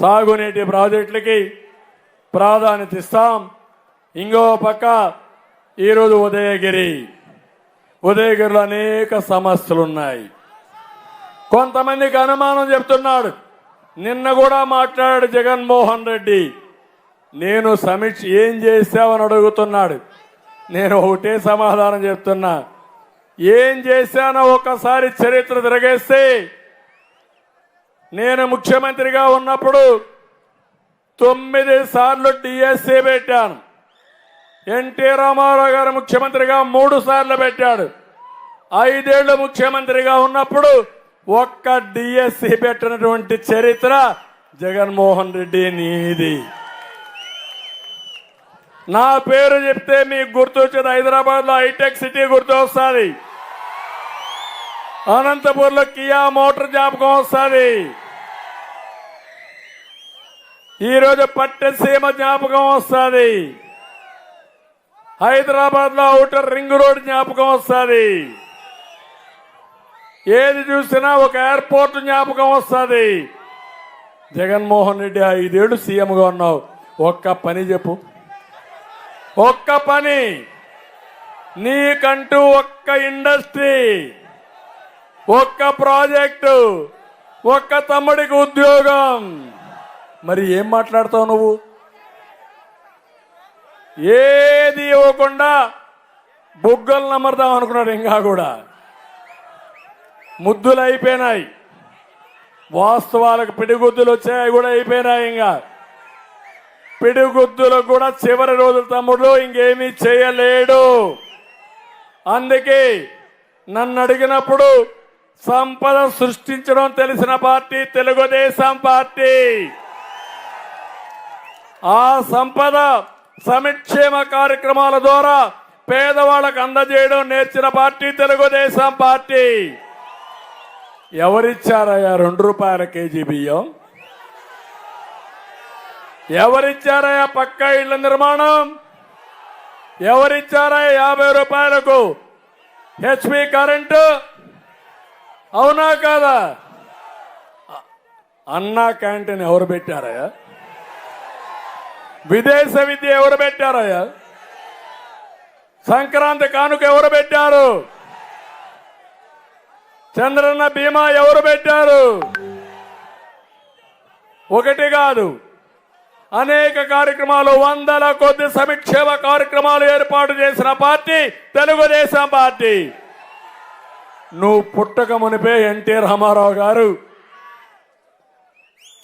సాగునీటి ప్రాజెక్టులకి ప్రాధాన్యత ఇస్తాం. ఇంకో పక్క ఈరోజు ఉదయగిరి. ఉదయగిరిలో అనేక సమస్యలు ఉన్నాయి కొంతమందికి అనుమానం చెప్తున్నాడు. నిన్న కూడా మాట్లాడాడు జగన్మోహన్ రెడ్డి. నేను సమీక్ష ఏం చేశావని అడుగుతున్నాడు. నేను ఒకటే సమాధానం చెప్తున్నా. ఏం చేశానో ఒకసారి చరిత్ర తిరగేస్తే నేను ముఖ్యమంత్రిగా ఉన్నప్పుడు తొమ్మిది సార్లు డిఎస్సీ పెట్టాను. ఎన్టీ రామారావు గారు ముఖ్యమంత్రిగా మూడు సార్లు పెట్టాడు. ఐదేళ్ళు ముఖ్యమంత్రిగా ఉన్నప్పుడు ఒక్క డిఎస్సి పెట్టినటువంటి చరిత్ర జగన్మోహన్ రెడ్డి నీది. నా పేరు చెప్తే మీకు గుర్తొచ్చేది హైదరాబాద్లో హైటెక్ సిటీ గుర్తు వస్తుంది. అనంతపూర్లో కియా మోటార్ జ్ఞాపకం వస్తుంది ఈరోజు పట్టెసీమ జ్ఞాపకం వస్తుంది. హైదరాబాద్లో అవుటర్ రింగ్ రోడ్ జ్ఞాపకం వస్తుంది. ఏది చూసినా ఒక ఎయిర్పోర్ట్ జ్ఞాపకం వస్తుంది. జగన్మోహన్ రెడ్డి ఐదేళ్ళు సీఎంగా ఉన్నావు. ఒక్క పని చెప్పు. ఒక్క పని. నీకంటూ ఒక్క ఇండస్ట్రీ. ఒక్క ప్రాజెక్టు. ఒక్క తమ్ముడికి ఉద్యోగం. మరి ఏం మాట్లాడతావు నువ్వు? ఏది ఇవ్వకుండా బుగ్గలు నమ్మర్దాం అనుకున్నాడు ఇంకా కూడా. ముద్దులు అయిపోయినాయి. వాస్తవాలకు పిడిగుద్దులు వచ్చాయి కూడా అయిపోయినాయి ఇంకా. పిడిగుద్దులకు కూడా చివరి రోజులు తమ్ముడు ఇంకేమీ చేయలేడు. అందుకే నన్ను అడిగినప్పుడు సంపద సృష్టించడం తెలిసిన పార్టీ తెలుగుదేశం పార్టీ. ఆ సంపద సంక్షేమ కార్యక్రమాల ద్వారా పేదవాళ్ళకు అందజేయడం నేర్చిన పార్టీ తెలుగుదేశం పార్టీ. ఎవరిచ్చారయ్యా రెండు రూపాయల కేజీ బియ్యం? ఎవరిచ్చారయ్యా పక్క ఇళ్ళ నిర్మాణం? ఎవరిచ్చారా యాభై రూపాయలకు హెచ్పి కరెంటు? అవునా కాదా? అన్నా క్యాంటీన్ ఎవరు పెట్టారయ్యా? విదేశ విద్య ఎవరు పెట్టారయ్యా సంక్రాంతి కానుక ఎవరు పెట్టారు? చంద్రన్న బీమా ఎవరు పెట్టారు? ఒకటి కాదు. అనేక కార్యక్రమాలు వందల కొద్ది సంక్షేమ కార్యక్రమాలు ఏర్పాటు చేసిన పార్టీ తెలుగుదేశం పార్టీ. నువ్వు పుట్టక మునిపే ఎన్టీ రామారావు గారు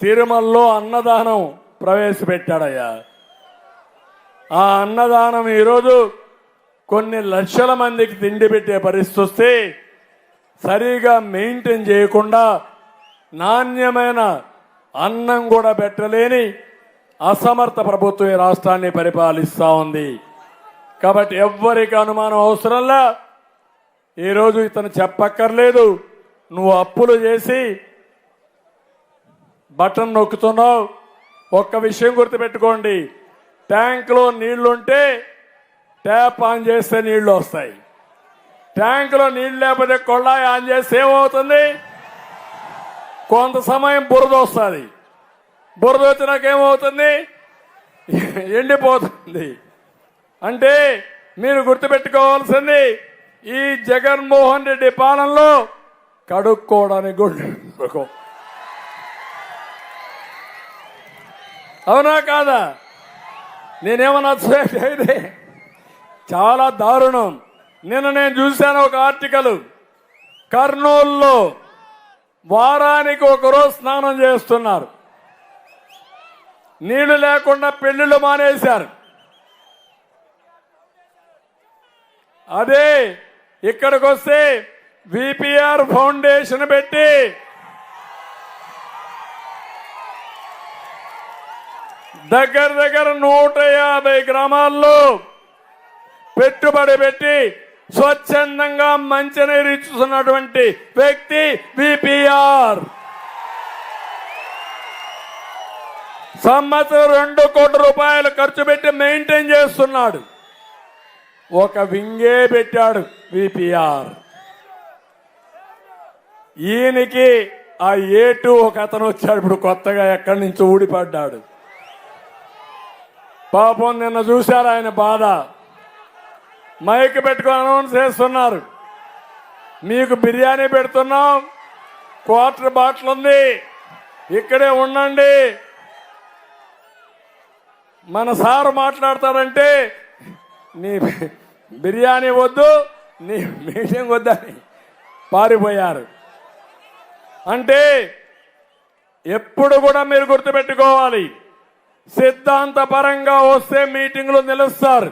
తిరుమలలో అన్నదానం ప్రవేశపెట్టాడయ్యా. ఆ అన్నదానం ఈరోజు కొన్ని లక్షల మందికి తిండి పెట్టే పరిస్థితి వస్తే సరిగా మెయింటైన్ చేయకుండా నాణ్యమైన అన్నం కూడా పెట్టలేని అసమర్థ ప్రభుత్వం ఈ రాష్ట్రాన్ని పరిపాలిస్తూ ఉంది. కాబట్టి ఎవ్వరికి అనుమానం అవసరంలా ఈరోజు ఇతను చెప్పక్కర్లేదు. నువ్వు అప్పులు చేసి బటన్ నొక్కుతున్నావు. ఒక్క విషయం గుర్తుపెట్టుకోండి. ట్యాంక్లో నీళ్ళుంటే ట్యాప్ ఆన్ చేస్తే నీళ్ళు వస్తాయి. ట్యాంకులో నీళ్ళు లేకపోతే కొళ్ళాయి ఆన్ చేస్తే ఏమవుతుంది? కొంత సమయం బురద వస్తుంది. బురద వచ్చినాక ఏమవుతుంది? ఎండిపోతుంది. అంటే మీరు గుర్తుపెట్టుకోవాల్సింది ఈ జగన్మోహన్ రెడ్డి పాలనలో కడుక్కోవడానికి కూడా అవునా కాదా? నేనేమన్నా అయితే చాలా దారుణం. నిన్న నేను చూశాను ఒక ఆర్టికల్. కర్నూలులో వారానికి ఒకరోజు స్నానం చేస్తున్నారు. నీళ్ళు లేకుండా పెళ్ళిళ్ళు మానేశారు. అదే ఇక్కడికి వస్తే విపిఆర్ ఫౌండేషన్ పెట్టి దగ్గర దగ్గర నూట యాభై గ్రామాల్లో పెట్టుబడి పెట్టి స్వచ్ఛందంగా మంచినీరు ఇచ్చుతున్నటువంటి వ్యక్తి విపిఆర్. సంవత్సరం రెండు కోట్ల రూపాయలు ఖర్చు పెట్టి మెయింటైన్ చేస్తున్నాడు. ఒక వింగే పెట్టాడు విపిఆర్. ఈయనకి ఆ ఏటు ఒక అతను వచ్చాడు ఇప్పుడు కొత్తగా ఎక్కడి నుంచి ఊడిపడ్డాడు. పాపం నిన్న చూశారు ఆయన బాధ. మైక్ పెట్టుకొని అనౌన్స్ చేస్తున్నారు. మీకు బిర్యానీ పెడుతున్నాం. క్వార్టర్ బాటిల్ ఉంది. ఇక్కడే ఉండండి. మన సారు మాట్లాడతాడంటే నీ బిర్యానీ వద్దు నీ మీటింగ్ వద్దని పారిపోయారు. అంటే ఎప్పుడు కూడా మీరు గుర్తుపెట్టుకోవాలి. సిద్ధాంతపరంగా వస్తే మీటింగ్లు నిలుస్తారు.